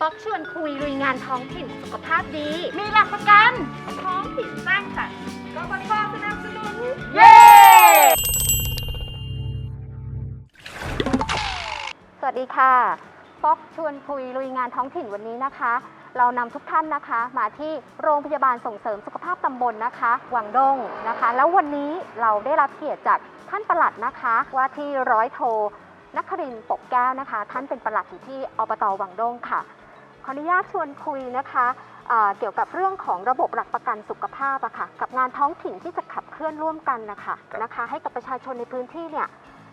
ป๊อกชวนคุยลุยงานท้องถิ่นสุขภาพดี มีหลักประกันท้องถิ่นสร้างสรรค์กบฏสนับสนุน เย้ สวัสดีค่ะป๊อกชวนคุยลุยงานท้องถิ่นวันนี้นะคะ เรานำทุกท่านนะคะ มาที่โรงพยาบาลส่งเสริมสุขภาพตำบลนะคะวังดงนะคะ แล้ววันนี้เราได้รับเกียรติจากท่านประหลัดนะคะ ว่าที่ร้อยโทนักครินทร์ปกแก้วนะคะ ท่านเป็นประหลัดอยู่ที่อบตวังดงค่ะข ออนุญาตชวนคุยนะคะเอ่อเกี่ยวกับเรื่องของระบบหลักประกันสุขภาพอะค่ะกับงานท้องถิ่นที่จะขับเคลื่อนร่วมกันนะคะครับนะคะ ให้กับประชาชนในพื้นที่เนี่ย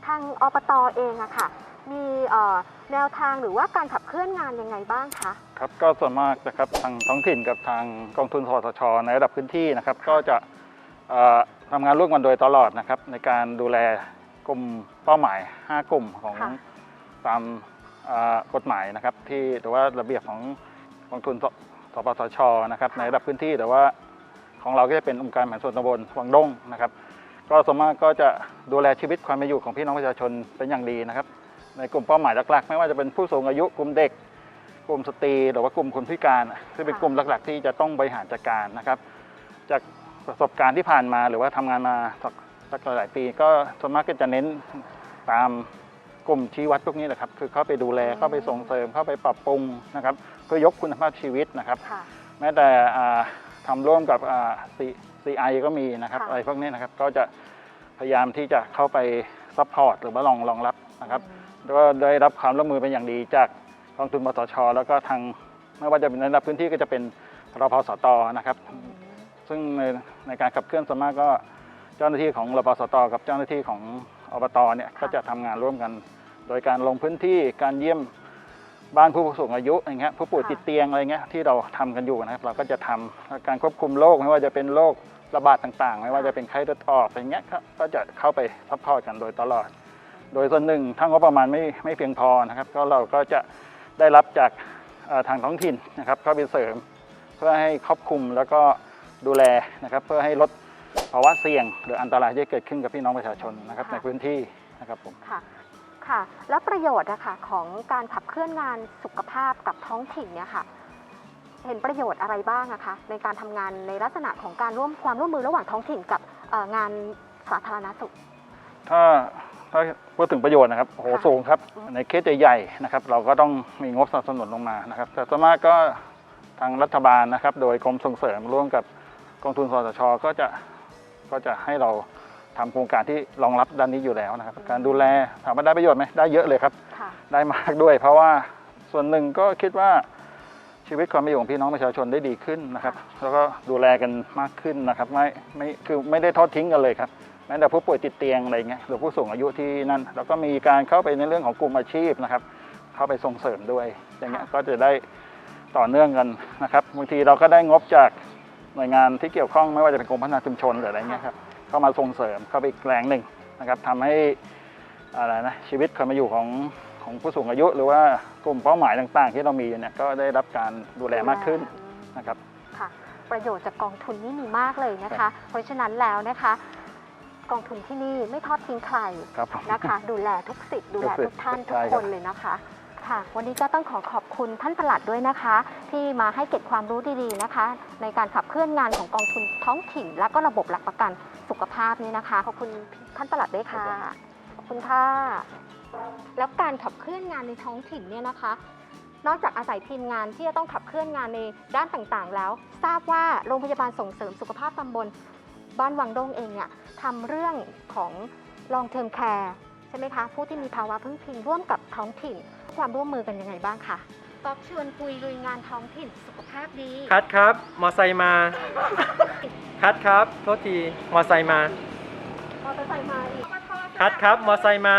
ทางอบตเองอะค่ะ มีเอ่อแนวทางหรือว่าการขับเคลื่อนงานยังไงบ้างคะครับก็ส่วนมากนะครับทางท้องถิ่นกับทางกองทุนสสชในระดับพื้นที่นะครับก็จะเอ่อทำงานร่วมกันโดยตลอดนะครับในการดูแลกลุ่มเป้าหมาย 5 กลุ่มของค่ะตามเอ่อ กฎหมายนะครับที่หรือว่าระเบียบของกองทุนสสปสชนะครับในระดับพื้นที่แต่ว่าของเราก็จะเป็นองค์การแผนส่วนตำบลวังดงนะครับ ก็ส่วนมากก็จะดูแลชีวิตความเป็นอยู่ของพี่น้องประชาชนเป็นอย่างดีนะครับ ในกลุ่มเป้าหมายหลักๆ ไม่ว่าจะเป็นผู้สูงอายุกลุ่มเด็ก กลุ่มสตรีหรือว่ากลุ่มคนพิการซึ่งเป็นค่ะกลุ่มหลักๆ ที่จะต้องบริหารจัดการนะครับ จากประสบการณ์ที่ผ่านมาหรือว่าทำงานมาสักสักหลายปี ก็ส่วนมากก็จะเน้นตาม กลุ่มชี้วัดพวกนี้แหละครับ คือเข้าไปดูแลเข้าไปส่งเสริมเข้าไปปรับปรุงนะครับเพื่อยกคุณภาพชีวิตนะครับค่ะแม้แต่อ่าทำร่วมกับอ่า C- CI ก็มีนะครับค่ะอะไรพวกนี้นะครับก็จะพยายามที่จะเข้าไปซัพพอร์ตหรือว่ารองรองรับนะครับแล้วก็ได้รับความร่วมมือเป็นอย่างดีจากกองทุนมสช แล้วก็ทางไม่ว่าจะเป็นในระดับพื้นที่ก็จะเป็นรพสตนะครับอืมซึ่งในในการขับเคลื่อนส่วนมากก็เจ้าหน้าที่ของรพสต กับเจ้าหน้าที่ของอบตเนี่ยก็จะทำงานร่วมกัน โดยการลงพื้นที่การเยี่ยมบ้านผู้สูงอายุอย่างเงี้ยผู้ป่วยติดเตียงอะไรเงี้ยที่เราทำกันอยู่นะครับ เราก็จะทำแล้วการควบคุมโรคไม่ว่าจะเป็นโรคระบาดต่างๆ ไม่ว่าจะเป็นไข้เลือดออกอะไรเงี้ยก็ก็จะเข้าไปซัพพอร์ตกันโดยตลอด โดยส่วนหนึ่งถ้างบประมาณไม่ไม่เพียงพอนะครับ ก็เราก็จะได้รับจากเอ่อทางท้องถิ่นนะครับเข้าไปเสริม เพื่อให้ครอบคลุมแล้วก็ดูแลนะครับ เพื่อให้ลดภาวะเสี่ยง หรืออันตรายที่เกิดขึ้นกับพี่น้องประชาชนนะครับค่ะในพื้นที่นะครับผม ค่ะค่ะ แล้วประโยชน์นะคะของการขับเคลื่อนงานสุขภาพกับท้องถิ่นเนี่ยค่ะ เห็นประโยชน์อะไรบ้างอะคะ ในการทำงานในลักษณะของการร่วมความร่วมมือระหว่างท้องถิ่นกับเอ่องานสาธารณสุข ถ้าถ้าพูดถึงประโยชน์นะครับโอ้โหค่ะสูงครับอืมในเคสใหญ่ๆนะครับ เราก็ต้องมีงบสนับสนุนลงมานะครับ แต่ส่วนมากก็ทางรัฐบาลนะครับ โดยกรมส่งเสริมร่วมกับกองทุนสสชก็จะก็จะให้เรา ทำโครงการที่รองรับด้านนี้อยู่แล้วนะครับ การดูแลถามว่าได้ประโยชน์ไหมได้เยอะเลยครับค่ะได้มากด้วย เพราะว่าส่วนหนึ่งก็คิดว่าชีวิตความเป็นอยู่ของพี่น้องประชาชนได้ดีขึ้นนะครับ แล้วก็ดูแลกันมากขึ้นนะครับ ไม่ไม่คือไม่ได้ทอดทิ้งกันเลยครับแม้แต่ผู้ป่วยติดเตียงอะไรเงี้ยหรือผู้สูงอายุที่นั่น แล้วก็มีการเข้าไปในเรื่องของกลุ่มอาชีพนะครับ เข้าไปส่งเสริมด้วย อย่างเงี้ยค่ะก็จะได้ต่อเนื่องกันนะครับบางทีเราก็ได้งบจากหน่วยงานที่เกี่ยวข้องไม่ว่าจะเป็นกรมพัฒนาชุมชนหรืออะไรเงี้ยครับ เข้ามาส่งเสริมเข้าไปอีกแรงหนึ่งนะครับทำให้อะไรนะชีวิตความเป็นอยู่ของของผู้สูงอายุ หรือว่ากลุ่มเป้าหมายต่าง ๆ ที่เรามีอยู่เนี่ยก็ได้รับการดูแลมากขึ้นอืมนะครับค่ะ ประโยชน์จากกองทุนนี่มีมากเลยนะครัคะบเพราะฉะนั้นแล้วนะคะกองทุนที่นี่ไม่ทอดทิ้งใครครับผม นะคะ ดูแลทุกสิทธิ์ดูแลทุทุกกสิทธิ์ท่านทุใช่กคครับนเลยนะคะ ค่ะ วันนี้ก็ต้องขอขอบคุณท่านประหลัดด้วยนะคะ ที่มาให้เก็บความรู้ดีๆนะคะ ในการขับเคลื่อนงานของกองทุนท้องถิ่น และก็ระบบหลักประกันสุขภาพนี้นะคะขอบคุณท่านประหลัดด้วยค่ะขอบคุณค่ะแล้วการขับเคลื่อนงานในท้องถิ่นเนี่ยนะคะ นอกจากอาศัยทีมงานที่จะต้องขับเคลื่อนงานในด้านต่างๆ แล้ว ทราบว่าโรงพยาบาลส่งเสริมสุขภาพตำบลบ้านวังดงเองเนี่ยทำเรื่องของ long term care ใช่ไหมคะ ผู้ที่มีภาวะพึ่งพิงร่วมกับท้องถิ่น ความร่วมมือกันยังไงบ้างคะป๊อกชวนคุยลุยงานท้องถิ่นสุขภาพดี คัดครับ มอไซค์มา คัดครับ โทษที มอไซค์มา มอเตอร์ไซค์มาอีกคัดครับ มอไซค์มา